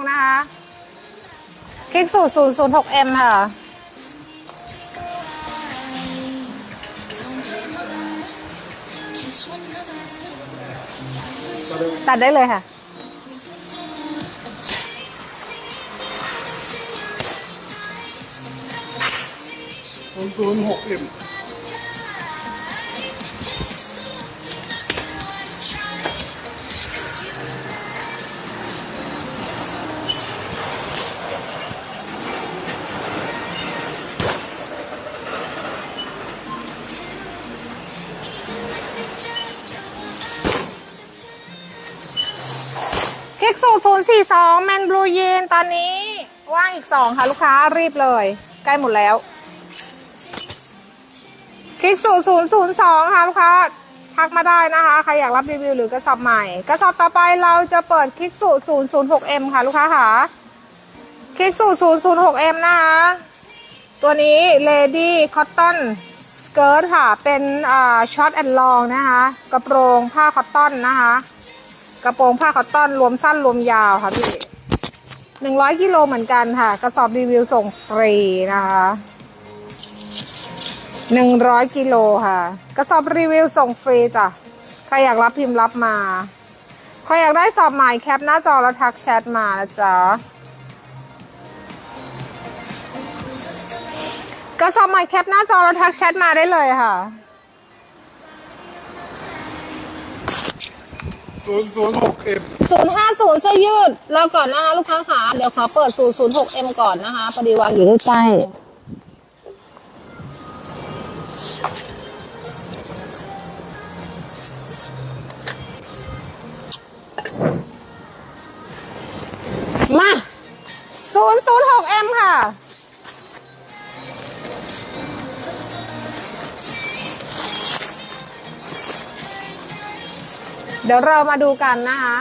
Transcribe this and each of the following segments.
งนะคะคลิกสูตร006 M ค่ะตัดได้เลยค่ะศูนย์หกม สู่ศูนย์สี่แมนบลูเยนตอนนี้ว่างอีกสองค่ะลูกค้ารีบเลย ใกล้หมดแล้ว คลิกสู่ศูนย์ค่ะลูกค้าทักมาได้นะคะ ใครอยากรับรีวิวหรือกระสอบใหม่ กระสอบต่อไปเราจะเปิดคลิกสู่ศูนย์ค่ะลูกค้าค่ะ คลิกสู่ศูนย์นะคะ ตัวนี้เลดี้คอตตอนสเกิร์ตค่ะ เป็นช็อตแอนด์ลองนะคะ กระโปรงผ้าคอตตอนนะคะ กระโปรงผ้าคอตตอนรวมสั้นรวมยาวค่ะพี่หนึ่งร้อยกิโลเหมือนกันค่ะ กระสอบรีวิวส่งฟรีนะคะหนึ่งร้อยกิโลค่ะ กระสอบรีวิวส่งฟรีจ้ะใครอยากรับพิมพ์รับมาใครอยากได้สอบใหม่แคปหน้าจอแล้วทักแชทมานะจ๊ะกระสอบใหม่แคปหน้าจอแล้วทักแชทมาได้เลยค่ะ ศูนย์ศูนย์หกเอ็ม050เสื้อยืดรอก่อนนะคะลูกค้าขาเดี๋ยวขอเปิด 006M ก่อนนะคะพอดีวางอยู่ใกล้ๆมา 006M ค่ะ เดี๋ยวเรามาดูกันนะคะ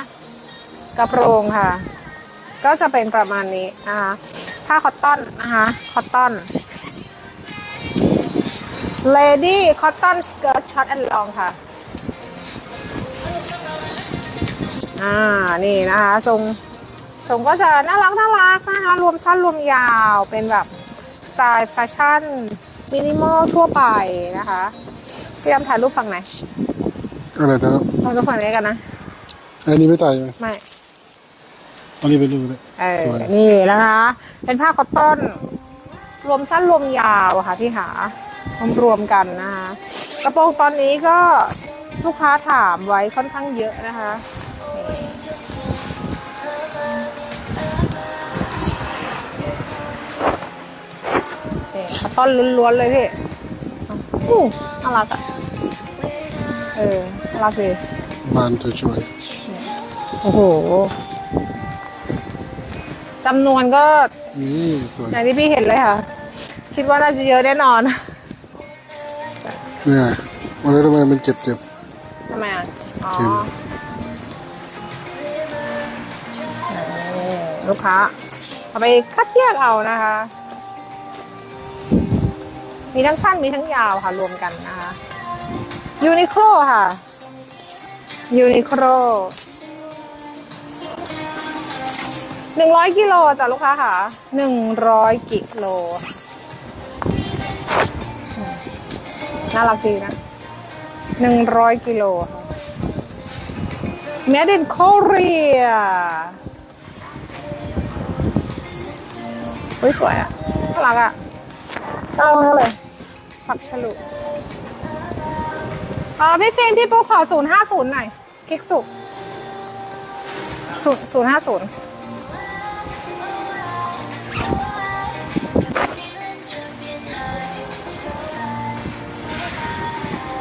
กระโปรงค่ะ ก็จะเป็นประมาณนี้นะคะผ้าคอตตอนนะคะคอตตอน Lady Cotton Skirt Short and Long ค่ะ อ่า นี่นะคะ ทรง ทรงก็จะน่ารักน่ารักนะคะ รวมสั้นรวมยาว เป็นแบบสไตล์แฟชั่น มินิมอลทั่วไปนะคะพี่ยำถ่ายรูปฝั่งไหน อะไรแต่ละถ่ายรูปฝั่งนี้กันนะ อันนี้ไม่ตายใช่ไหมไม่ อันนี้เป็นรูปเลย เออ สวย นี่นะคะ เป็นผ้าคอตตอน รวมสั้นรวมยาวอะค่ะพี่หารวมรวมๆกันนะคะกระโปรงตอนนี้ก็ลูกค้าถามไว้ค่อนข้างเยอะนะคะนี่คอตตอนล้วนๆเลยพี่อู้น่ารักอะเออน่ารักเลยบานช่วยโอ้โหจำนวนก็ๆนี่สวยอย่างที่พี่เห็นเลยค่ะ คิดว่าน่าจะเยอะแน่นอนเนี่ยวันนี้ทำไมมันเจ็บเจ็บ ทำไมอะอ๋อเข็มนี่ลูกค้าเอาไปคัดแยกเอานะคะ มีทั้งสั้นมีทั้งยาวค่ะรวมกันนะคะ ยูนิโคลค่ะ ยูนิโคลหนึ่งร้อยกิโลจ้ะลูกค้าค่ะหนึ่งร้อยกิโลอืมน่ารักดีนะหนึ่งร้อยกิโลค่ะ Made in Korea เฮ้ยสวยอะน่ารักอะน่ารักมากเลยฝักฉลุ อ่าพี่ฟิล์มพี่ปุ๊กขอศูนย์ห้าศูนย์หน่อยคลิกสุศูนย์ศูนย์ห้าศูนย์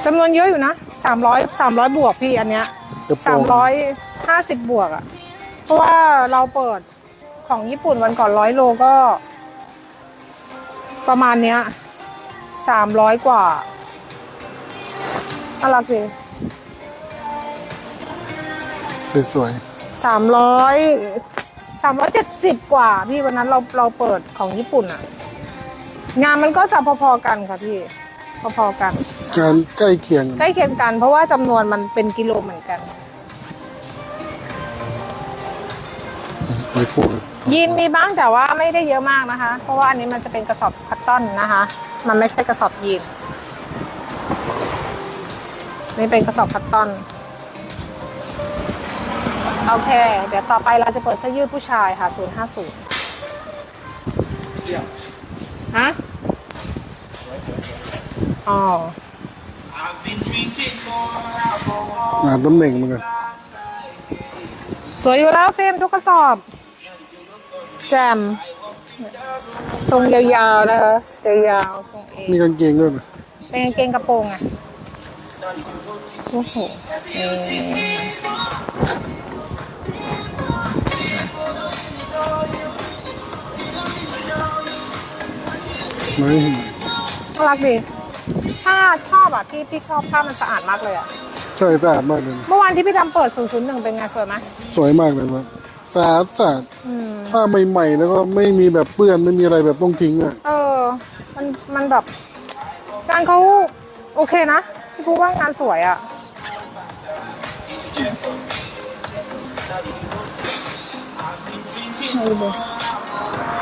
จำนวนเยอะอยู่นะสามร้อยสามร้อยบวกพี่อันเนี้ยกระโปรสามงร้อยห้าสิบบวกอะ่ะเพราะว่าเราเปิดของญี่ปุ่นวันก่อนร้อยโลก็ ประมาณเนี้ยสามร้อยกว่า อะไรดีสวยสามร้อยสามร้อยเจ็ดสิบกว่าพี่วันนั้นเราเราเปิดของญี่ปุ่นอะ่ะงานมันก็จะพอๆกันค่ะพี่ พอๆกัน ๆการใกล้เคียงใกล้เคียงกันเพราะว่าจำนวนมันเป็นกิโลเหมือนกัน ไม่พูดยีนมีบ้างแต่ว่าไม่ได้เยอะมากนะคะ เพราะว่าอันนี้มันจะเป็นกระสอบคัตตอนนะคะ มันไม่ใช่กระสอบยีน นี่เป็นกระสอบคัตตอน โอเค เดี๋ยวต่อไปเราจะเปิดเสื้อยืดผู้ชายค่ะ 050ฮะอ๋องานตำแหน่งมันกันสวยอยู่แล้วเฟรมทุกกระสอบ แจมทรงยาวๆนะคะยาวๆทรงเอมีกางเกงด้วยนะเป็นกางเกงกระโปรงไง โอ้โหนี่ไม่น่ารักดีถ้าชอบอะพี่พี่ชอบผ้ามันสะอาดมากเลยอะ ใช่สะอาดมากเลยนะเมื่อวานที่พี่ดำเปิด 001 เป็นไงสวยไหมสวยมากเลยนะสะอาดสะอาดอืมผ้าใหม่ๆแล้วก็ไม่มีแบบเปื้อนไม่มีอะไรแบบต้องทิ้งอะ เออ มันมันแบบงานเขาโอเคนะ พี่พูดว่างานสวยอะ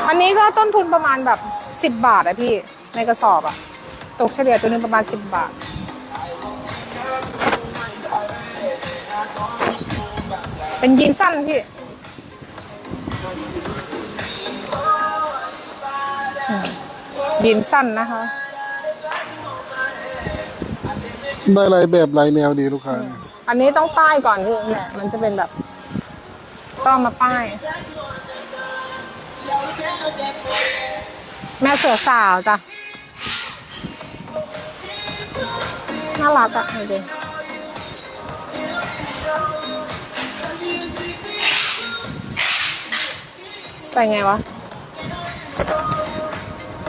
อันนี้ก็ต้นทุนประมาณแบบสิบบาทอะพี่ ในกระสอบอะตกเฉลี่ยตัวนึงประมาณสิบบาท เป็นยีนสั้นพี่ยีนสั้นนะคะ ได้หลายแบบหลายแนวดีลูกค้าเนี่ยอันนี้ต้องป้ายก่อนพี่เนี่ยมันจะเป็นแบบต้องมาป้าย แม่เสือสาวจ้ะน่ารักอะดูดิใส่ไงวะ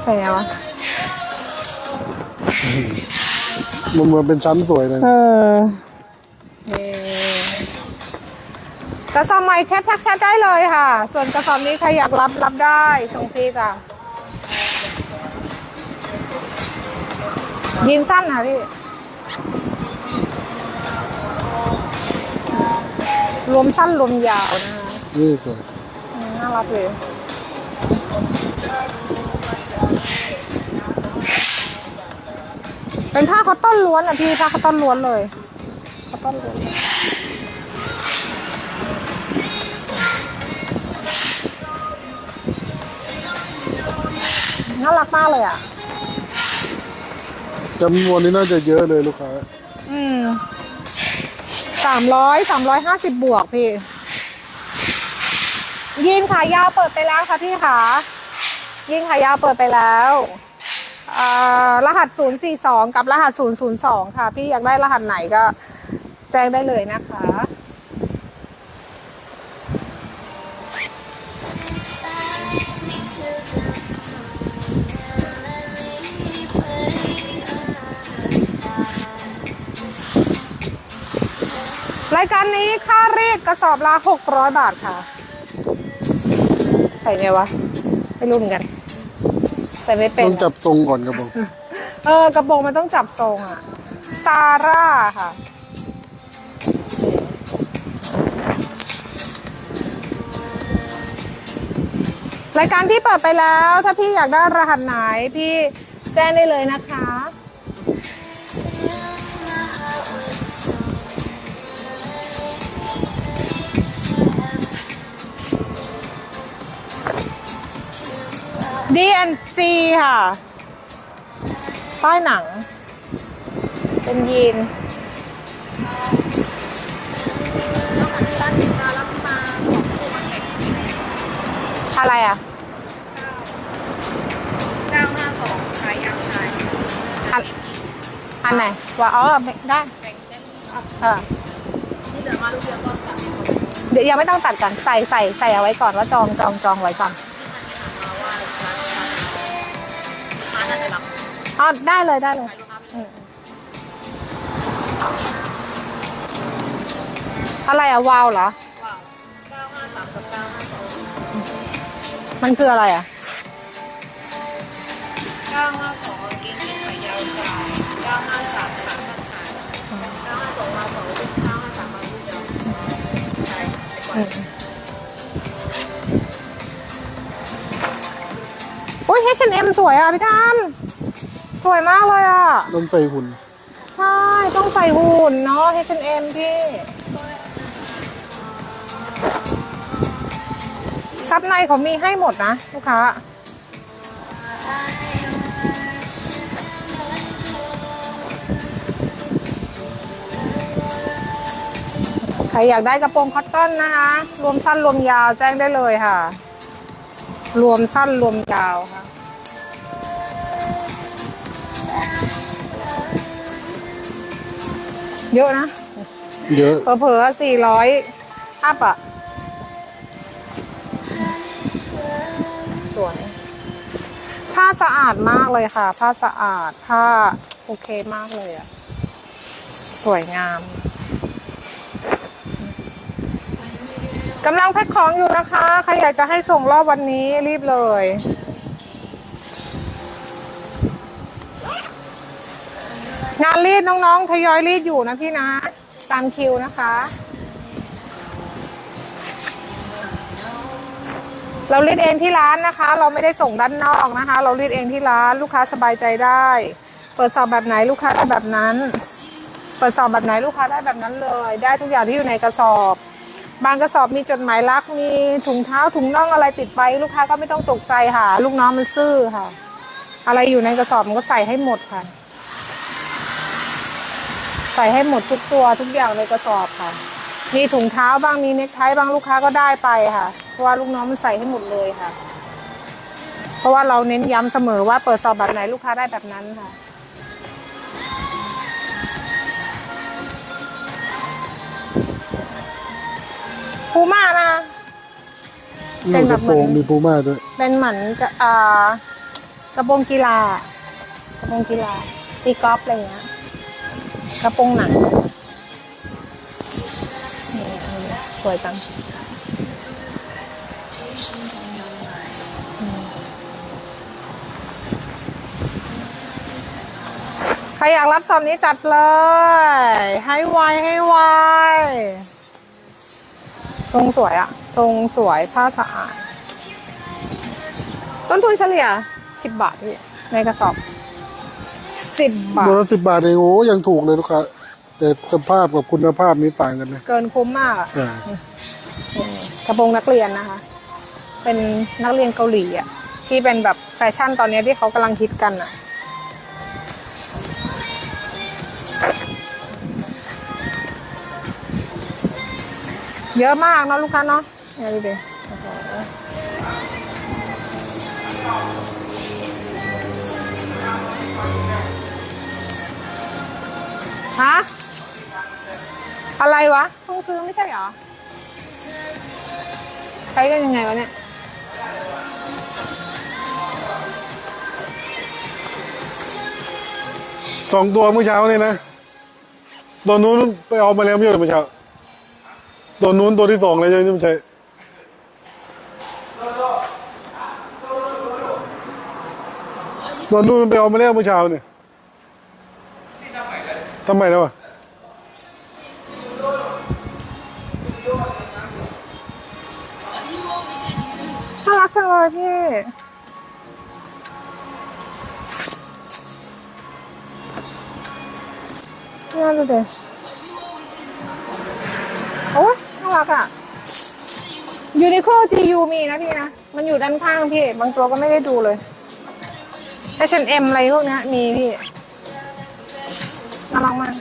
ใส่ไงวะ มันเหมือนเป็นชั้นสวยเลย เออนี่กระสอบใหม่แคปทักแชทได้เลยค่ะ ส่วนกระสอบนี้ใครอยากรับรับได้ส่งฟรีจ้ะยีนสั้นค่ะพี่ รวมสั้นรวมยาวนะคะนี่สวยอืมน่ารักเลย เป็นผ้าคอตตอนล้วนอะพี่ผ้าคอตตอนล้วนเลยคอตตอนล้วนเลยน่ารักมากเลยอะจำนวนนี้น่าจะเยอะเลยลูกค้า อืมสามร้อยสามร้อยห้าสิบบวกพี่ ยีนขายาวเปิดไปแล้วค่ะพี่ขายีนขายาวเปิดไปแล้วอ่า รหัส 042 กับรหัส 002 ค่ะ พี่อยากได้รหัสไหนก็แจ้งได้เลยนะคะ รายการนี้ค่ารีดกระสอบละ600 บาทค่ะ ใส่ไงวะ ไม่รู้เหมือนกัน ส่ไม่เป็นต้องจับทรงก่อนครับผมเออกระโปรงมันต้องจับทรงอะซาร่าค่ะ รายการที่เปิดไปแล้ว ถ้าพี่อยากได้รหัสไหนพี่แจ้งได้เลยนะคะ DNC ค่ะ ป้ายหนัง เป็นยีนอะไรอะ 952ขายยาวชายอันอันไหนว่าอ๋อได้ แบ่งเล่นเออ ที่เหลือมาลูกเดียวก็สั่งให้หมดเดี๋ยวยังไม่ต้องตัดกันใส่ใส่ใส่เอาไว้ก่อนว่าจองจองจองไว้ก่อน อ๋อได้เลยได้เลยอะไรอะวาวเหรอมันคืออะไรอะโอ้าเกงยชั้นชเอ็มสวยอะพี่ทาน สวยมากเลยอะ ต้องใส่หุ่น ใช่ ต้องใส่หุ่นเนาะ H&M พี่ ซับในเขามีให้หมดนะ ลูกค้า ใครอยากได้กระโปรงคอตตอนนะคะ รวมสั้นรวมยาวแจ้งได้เลยค่ะ รวมสั้นรวมยาวค่ะ เยอะนะ เยอะเผลอๆสี่ร้อยอัพอะ สวย ผ้าสะอาดมากเลยค่ะ ผ้าสะอาด ผ้าโอเคมากเลยอะ สวยงามกำลังแพ็คของอยู่นะคะ ใครอยากจะให้ส่งรอบวันนี้รีบเลย งานรีดน้องๆทยอยรีดอยู่นะพี่นะ ตามคิวนะคะ เรารีดเองที่ร้านนะคะ เราไม่ได้ส่งด้านนอกนะคะ เรารีดเองที่ร้านลูกค้าสบายใจได้ เปิดสอบแบบไหนลูกค้าได้แบบนั้น เปิดสอบแบบไหนลูกค้าได้แบบนั้นเลย ได้ทุกอย่างที่อยู่ในกระสอบบางกระสอบมีจดหมายรักมีถุงเท้าถุงน่องอะไรติดไปลูกค้าก็ไม่ต้องตกใจค่ะ ลูกน้องมันซื่อค่ะ อะไรอยู่ในกระสอบมันก็ใส่ให้หมดค่ะ ส่ให้หมดทุกตัวทุกอย่างในกระสอบค่ะ มีถุงเท้าบ้างมีเน็กไทบ้างลูกค้าก็ได้ไปค่ะ เพราะว่าลูกน้องมันใส่ให้หมดเลยค่ะ เพราะว่าเราเน้นย้ำเสมอว่าเปิดสอบแบบไหนลูกค้าได้แบบนั้นค่ะพูม่านะ เป็มีนกแบระบโปรงเหมือนมีปูม่าด้วย เป็นเหมือนกับอ่ากระโปรงกีฬากระโปรงกีฬาตีกอล์ฟอะไรอย่างเงี้ย กระโปรงหนังสวยจังใครอยากรับสอบนี้จัดเลย ให้ไวให้ไวทรงสวยอะทรงสวยผ้าสะอาด ต้นทุนเฉลี่ยสิบบาทพี่ในกระสอบ สิบบาทตัวละสิบบาทเองโอ้ยังถูกเลยลูกค้าแต่สภาพกับคุณภาพนี้ต่างกันนะเกินคุ้มมากอะใช่นี่กระโปรงนักเรียนนะคะ เป็นนักเรียนเกาหลีอะที่เป็นแบบแฟชั่นตอนนี้ที่เขากำลังฮิตกันอะเยอะมากเนาะลูกค้าเนาะเนี่ยดูดิโอ้โห ฮะ อะไรวะเพิ่งซื้อไม่ใช่เหรอ ใช้กันยังไงวะเนี่ย สองตัวเมื่อเช้าเนี่ยนะ ตัวนู้นไปเอามาแล้วไม่ใช่เหรอเมื่อเช้า ตัวนู้นตัวที่สองเลยใช่ไหมไม่ใช่ตัวนู้นมันไปเอามาแล้วเมื่อเช้าเนี่ย ทำไมแล้วอะน่ารักจังเลยพี่ นี่ดูดิโอ้ยน่ารักอะยูนิโคล GU มีนะพี่นะ มันอยู่ด้านข้างพี่ บางตัวก็ไม่ได้ดูเลย H&M อะไรพวกนี้มีพี่ น่ารักมาก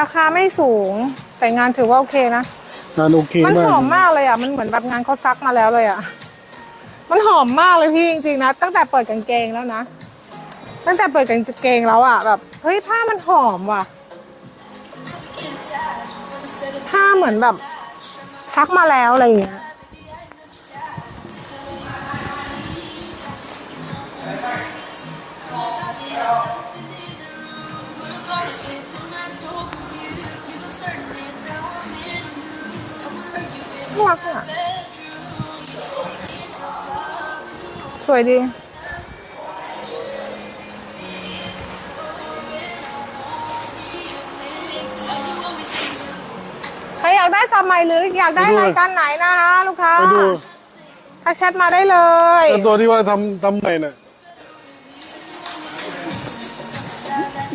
ราคาไม่สูงแต่งานถือว่าโอเคนะ งานโอเคมันมาหกอมมากเลยอะ มันเหมือนแบบงานเขาซักมาแล้วเลยอะ มันหอมมากเลยพี่จริงๆนะ ตั้งแต่เปิดกางเกงแล้วนะ ตั้งแต่เปิดกางเกงแล้วอะแบบ เฮ้ยผ้ามันหอมว่ะ ผ้าเหมือนแบบซักมาแล้วอะไรอย่างเงี้ยน่ารักอะสวยดี สับใหม่หรืออยากได้ไปดูรายการไหนนะคะลูกค้าไปดูทักแชทมาได้เลยแต่ตัวที่ว่าทำทำใหม่น่ะ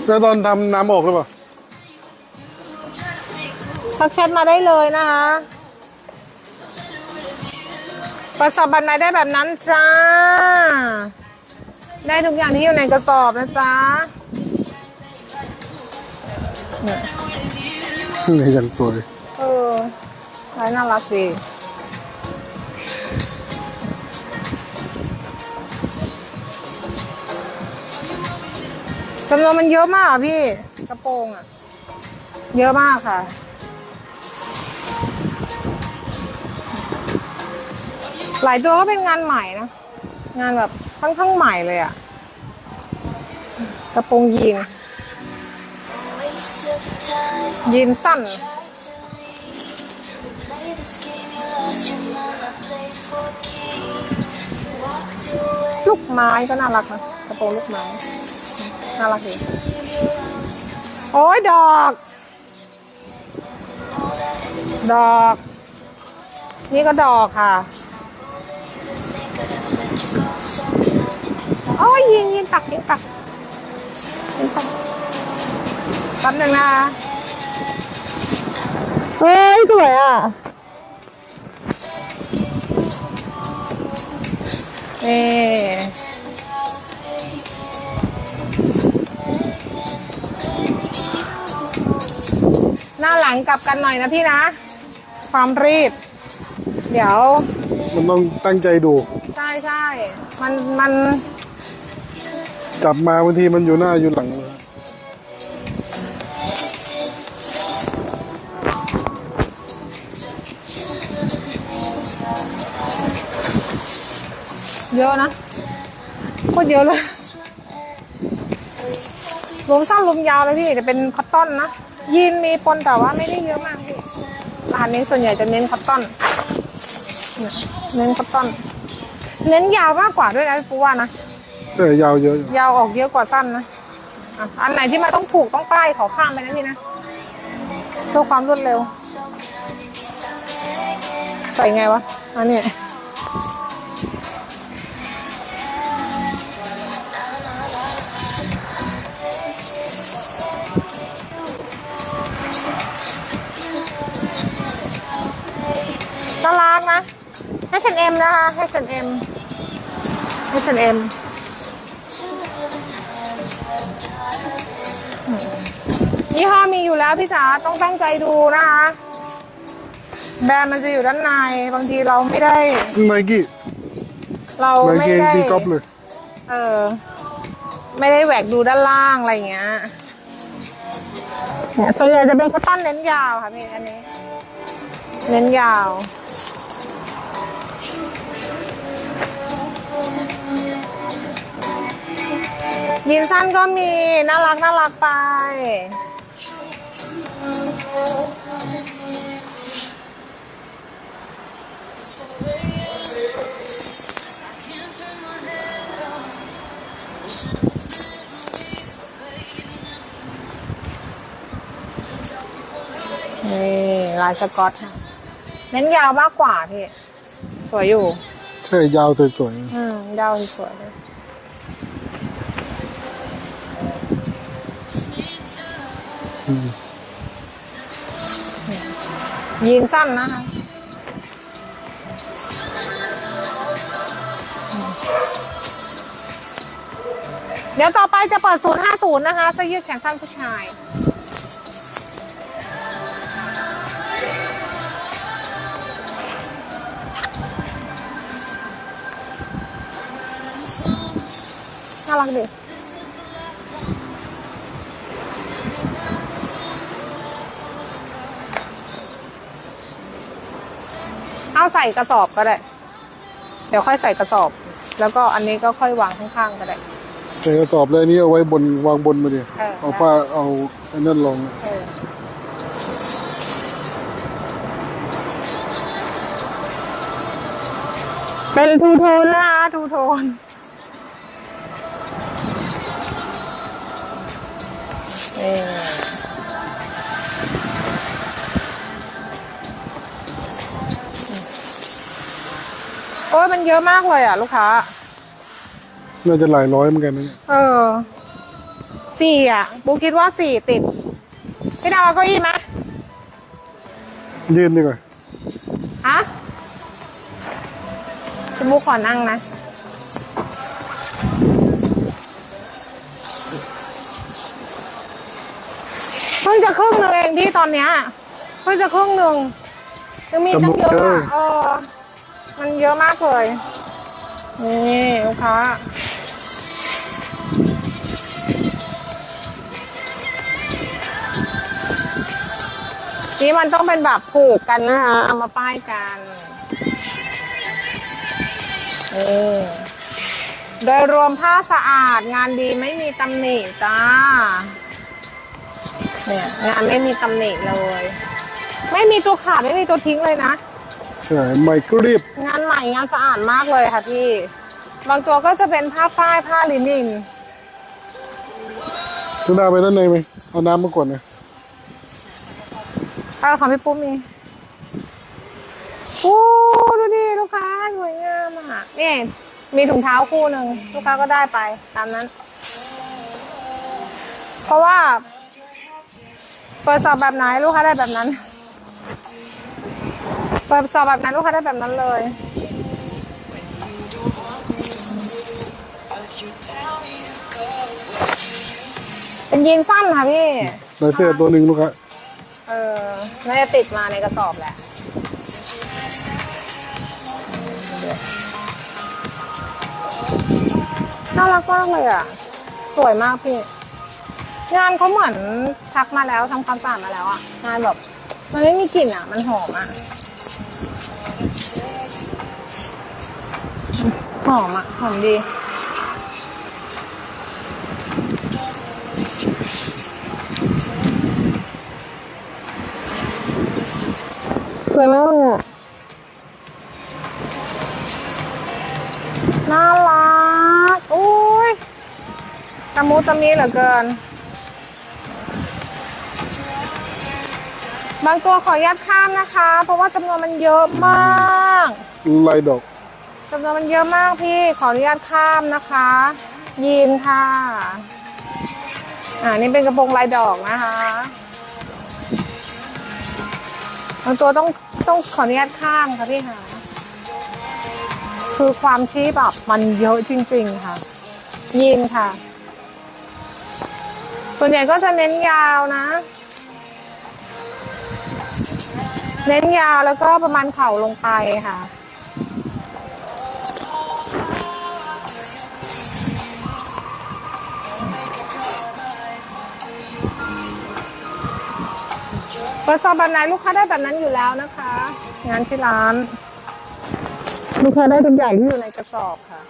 แล้วตอนทำน้ำออกหรือเปล่าทักแชทมาได้เลยนะคะกระสอบบันไดได้แบบนั้นจ้า ได้ทุกอย่างที่อยู่ในกระสอบนะจ๊ะนี่ยังสวย เออลายน่ารักดีจำนวนมันเยอะมากอะพี่ กระโปรงอะ เยอะมากค่ะ หลายตัวก็เป็นงานใหม่นะ งานแบบค่อนข้างใหม่เลยอะ กระโปรงยีนยีนสั้น ไม้ก็น่ารักนะกระโปรงลูกไม้น่ารักดีโอ้ยดอก ดอก นี่ก็ดอกค่ะโอ้ยยิงยิงตักยิงตักยิงตักแป๊บหนึงนะคะเฮ้ยสวยอะนี่าหลังกลับกันหน่อยนะพี่นะ ความรีบ เดี๋ยว มันต้องตั้งใจดู ใช่ใช่มันมันจับมาบางทีมันอยู่หน้าอยู่หลังเยอะนะโคตรเยอะเลยรวมสั้นรวมยาวเลยพี่จะเป็นคอตตอนนะ ยีนมีปนแต่ว่าไม่ได้เยอะมากพี่ร้านนี้ส่วนใหญ่จะเน้นคอตตอน เนี่ยเน้นคอตตอน เน้นยาวมากกว่าด้วยนะปูว่านะแต่ยาวเยอะอยู่ยาวออกเยอะกว่าสั้นนะอะอันไหนที่มันต้องผูกต้องป้ายขอข้ามไปนะพี่นะเพื่อความรวดเร็ว ใส่ไงวะอันนี้น่ H&M นะคะ H&M H&M ยี่ห้อมีอยู่แล้วพี่จ๋าต้องตั้งใจดูนะคะ แบรนด์มันจะอยู่ด้านใน บางทีเราไม่ได้ ไนกี้เราไนไม่กี้ได้ ที่ก๊อปเลย เออ ไม่ได้แหวกดูด้านล่างอะไรอย่างเงี้ยเนี่ยตัวใหญ่จะเป็นคอตตอนเน้นยาวค่ะพี่อันนี้ เน้นยาว ยีนสั้นก็มีน่ารักน่ารักไป นี่ลายสกอตค่ะเน้นยาวมากกว่าพี่ สวยอยู่ ใช่ยาวสวยอืม ยาวสวยเลย ยีนสั้นนะคะ เดี๋ยวต่อไปจะเปิด 050 นะคะเสื้อยืดแขนสั้นผู้ชาย น่ารักดิ เอาใส่กระสอบก็ได้ เดี๋ยวค่อยใส่กระสอบ แล้วก็อันนี้ก็ค่อยวางข้างๆก็ได้ๆใส่กระสอบเลยอันนี้เอาไว้บนวางบนมาดิเออ เอาป้าเอาไอ้นั่นลงเออเป็นทูโทนนะคะทูโทน เออ โอ้ยมันเยอะมากเลยอะ ลูกค้า น่าจะหลายร้อยเหมือนกันนะเออสี่อะ บูคิดว่าสี่ติด พี่ดาวเอาเก้าอี้ไหมยืนดีกว่าฮะคุณบูขอนั่งนะ เพิ่งจะครึ่งหนึ่งเองที่ตอนเนี้ย เพิ่งจะครึ่งหนึ่งยังมีตั้งเยอะอะเออ มันเยอะมากเลย นี่ลูกค้านี่มันต้องเป็นแบบผูกกันนะคะเอามาป้ายกันนี่โดยรวมผ้าสะอาดงานดีไม่มีตำหนิจ้าเนี่ยงานไม่มีตำหนิเลย ไม่มีตัวขาดไม่มีตัวทิ้งเลยนะ ใช่ไม่กรีบงานใหม่งานสะอาดมากเลยค่ะพี่ บางตัวก็จะเป็นผ้าฝ้ายผ้าลินินคุณดาไปด้านในไหมเอาน้ำมาก่อนนะเออของพี่ปุ้มมีโอ้ดูดิลูกค้าสวยงามอะนี่มีถุงเท้าคู่หนึ่งลูกค้าก็ได้ไปตามนั้น เพราะว่าเปิดสอบแบบไหนลูกค้าได้แบบนั้น เปิดสอบแบบนั้นลูกค้าได้แบบนั้นเลยเป็นยีนสั้นค่ะพี่ได้เสื้อตัวหนึ่งลูกค้าเออน่าจะติดมาในกระสอบแหละน่ารักมากเลยอะ สวยมากพี่ งานเขาเหมือนซักมาแล้วทำความสะอาดมาแล้วอะ งานแบบ มันไม่มีกลิ่นอะ มันหอมอะ หอมอะหอมดี สวยมากเลยอะน่ารักอุ้ยตะมูตะมีเหลือเกิน บางตัวขออนุญาตข้ามนะคะ เพราะว่าจำนวนมันเยอะมาก ลายดอก จำนวนมันเยอะมากพี่ ขออนุญาตข้ามนะคะ ยีนค่ะ อ่า นี่เป็นกระโปรงลายดอกนะคะบางตัวต้องต้องขออนุญาตข้ามค่ะพี่ค่ะ คือความที่แบบมันเยอะจริง ๆ ค่ะ ยีนค่ะ ส่วนใหญ่ก็จะเน้นยาวนะ เน้นยาวแล้วก็ประมาณเข่าลงไปค่ะ ดซอบแบบไหนลูกค้าได้แบบนั้นอยู่แล้วนะคะ งานที่ร้าน ลูกค้าได้ทุกอย่างที่อยู่ในกระสอบค่ะ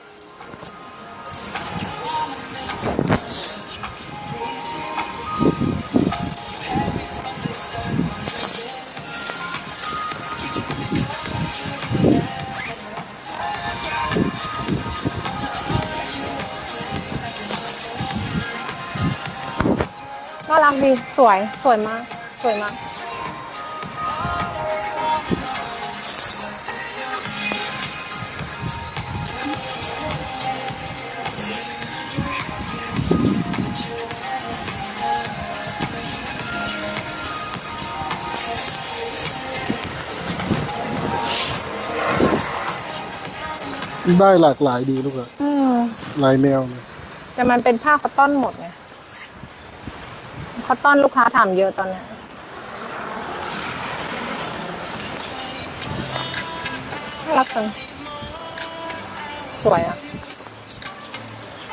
น่ารักดี สวย สวยมาก สวยมาก ได้หลากหลายดีลูกค้าอืมหลายแนวเลยแต่มันเป็นผ้าคอตตอนหมดไงคอตตอนลูกค้าถามเยอะตอนเนี้ยน่ารักจังสวยอะ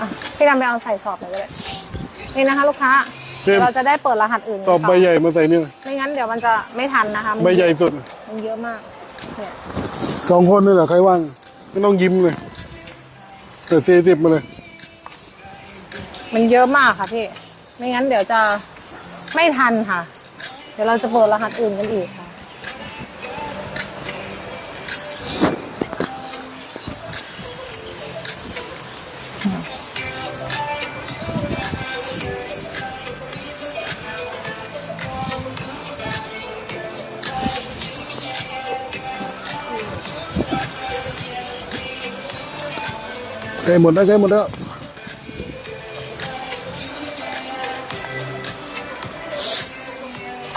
อะ พี่ดำไปเอาใส่สอบหน่อยก็ได้นี่นะคะ ลูกค้าเจมส์เราจะได้เปิดรหัสอื่นตอบใบใหญ่มาใส่เนี่ยไม่งั้นเดี๋ยวมันจะไม่ทันนะคะมันใบใหญ่สุดมันเยอะมากเนี่ยสองคนนี่แหละใครว่าง ไม่ต้องยิ้มเลยแต่สี่สิบมาเลยมันเยอะมากค่ะพี่ ไม่งั้นเดี๋ยวจะไม่ทันค่ะ เดี๋ยวเราจะเปิดรหัสอื่นกันอีกค่ะ ใกล้หมดแล้วใกล้หมดแล้ว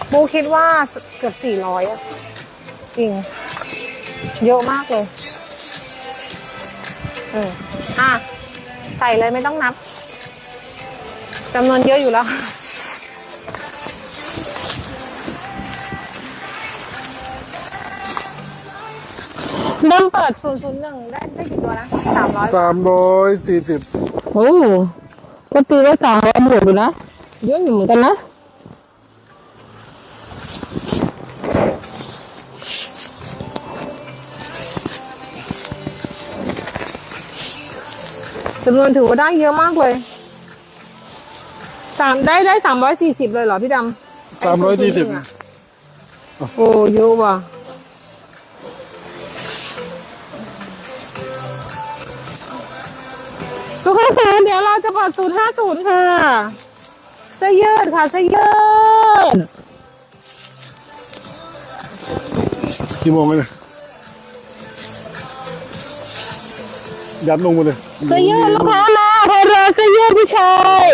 โบคิดว่าเกือบสี่ร้อยอะจริง เยอะมากเลยเอออะ ใส่เลยไม่ต้องนับจำนวนเยอะอยู่แล้ว เริ่มเปิด 001 ได้ได้กี่ตัวนะ300 สามร้อยสี่สิบโอ้ก็ตีว่าสามร้อยบวกอยู่นะเยอะอยู่เหมือนกันนะจำนวนถือว่าได้เยอะมากเลยสามได้ได้สามร้อยสี่สิบเลยเหรอพี่ดำสามร้อยสี่สิบโอ้เยอะว่ะ ทุกคนคะเดี๋ยวเราจะเปิดศูนย์ห้าศูนย์ค่ะเสื้อยืดค่ะเสื้อยืดกี่โมงเลยยัดลงมาเลยเสื้อยืดลูกค้ามาใครรอเสื้อยืดผู้ชาย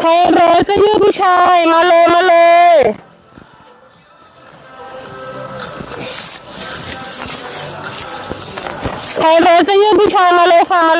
ใครรอเสื้อยืดผู้ชายมาเลยมาเลยใครรอเสื้อยืดผู้ชายมาเลยค่ะมาเลย